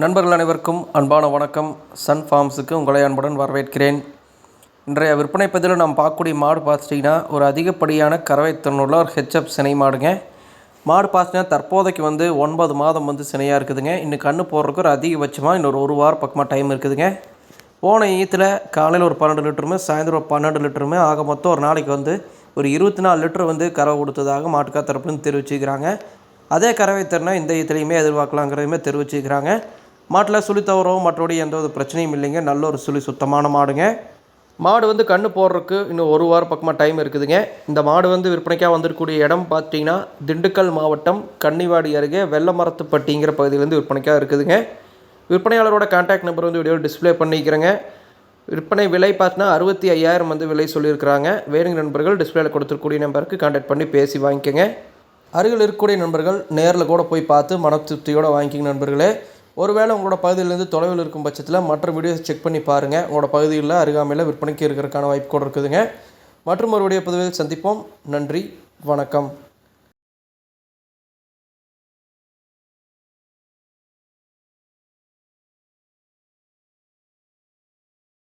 நண்பர்கள் அனைவருக்கும் அன்பான வணக்கம். சன் ஃபார்ம்ஸுக்கு உங்களை அன்புடன் வரவேற்கிறேன். இன்றைய விற்பனை பதிவில் நாம் பார்க்கக்கூடிய மாடு பார்த்துட்டிங்கன்னா ஒரு அதிகப்படியான கறவை திறனுள்ள ஒரு ஹெச்எப் சினை மாடுங்க. மாடு பார்த்துட்டிங்கன்னா தற்போதைக்கு வந்து ஒன்பது மாதம் வந்து சினையாக இருக்குதுங்க. இன்னும் கண்ணு போடுறதுக்கு ஒரு அதிகபட்சமாக இன்னொரு ஒரு வாரம் பக்கமாக டைம் இருக்குதுங்க. போன ஈத்தில் காலையில் ஒரு பன்னெண்டு லிட்டருமே சாயந்தரம் ஒரு பன்னெண்டு லிட்டருமே ஆக மொத்தம் ஒரு நாளைக்கு வந்து ஒரு இருபத்தி நாலு லிட்டர் வந்து கறவை கொடுத்ததாக மாட்டுக்கா தரப்புன்னு தெரிவிச்சுக்கிறாங்க அதே கறவை திறனை இந்த ஈத்துலையுமே எதிர்பார்க்கலாங்கிறதையுமே தெரிவிச்சுக்கிறாங்க மாட்டில் சுழி தவறவும் மற்றபடி எந்த ஒரு பிரச்சனையும் இல்லைங்க. நல்ல ஒரு சுழி சுத்தமான மாடுங்க. மாடு வந்து கண்ணு போடுறதுக்கு இன்னும் ஒரு வாரம் பக்கமாக டைம் இருக்குதுங்க. இந்த மாடு வந்து விற்பனைக்காக வந்திருக்கக்கூடிய இடம் பார்த்தீங்கன்னா திண்டுக்கல் மாவட்டம் கன்னிவாடி அருகே வெள்ளமரத்துப்பட்டிங்கிற பகுதியிலேருந்து விற்பனைக்காக இருக்குதுங்க. விற்பனையாளரோட கான்டாக்ட் நம்பர் வந்து வீடியோ டிஸ்ப்ளே பண்ணிக்கிறேங்க. விற்பனை விலை பார்த்தீங்கன்னா அறுபத்தி ஐயாயிரம் வந்து விலை சொல்லியிருக்கிறாங்க. வேணுங்க நண்பர்கள் டிஸ்பிளேல கொடுத்துருக்கூடிய நம்பருக்கு கான்டாக்ட் பண்ணி பேசி வாங்கிக்கோங்க. அருகில் இருக்கக்கூடிய நண்பர்கள் நேரில் கூட போய் பார்த்து மன திருப்தியோடு வாங்கிக்கிங்க நண்பர்களே. ஒருவேளை உங்களோட பகுதியிலேருந்து தொலைவில் இருக்கும் பட்சத்தில் மற்ற வீடியோஸ் செக் பண்ணி பாருங்கள் உங்களோட பகுதியில் அருகாமையில் விற்பனைக்கு இருக்கிறதுக்கான வாய்ப்பு கூட இருக்குதுங்க. மற்றும் ஒரு வீடியோ பதிவில் சந்திப்போம். நன்றி வணக்கம்.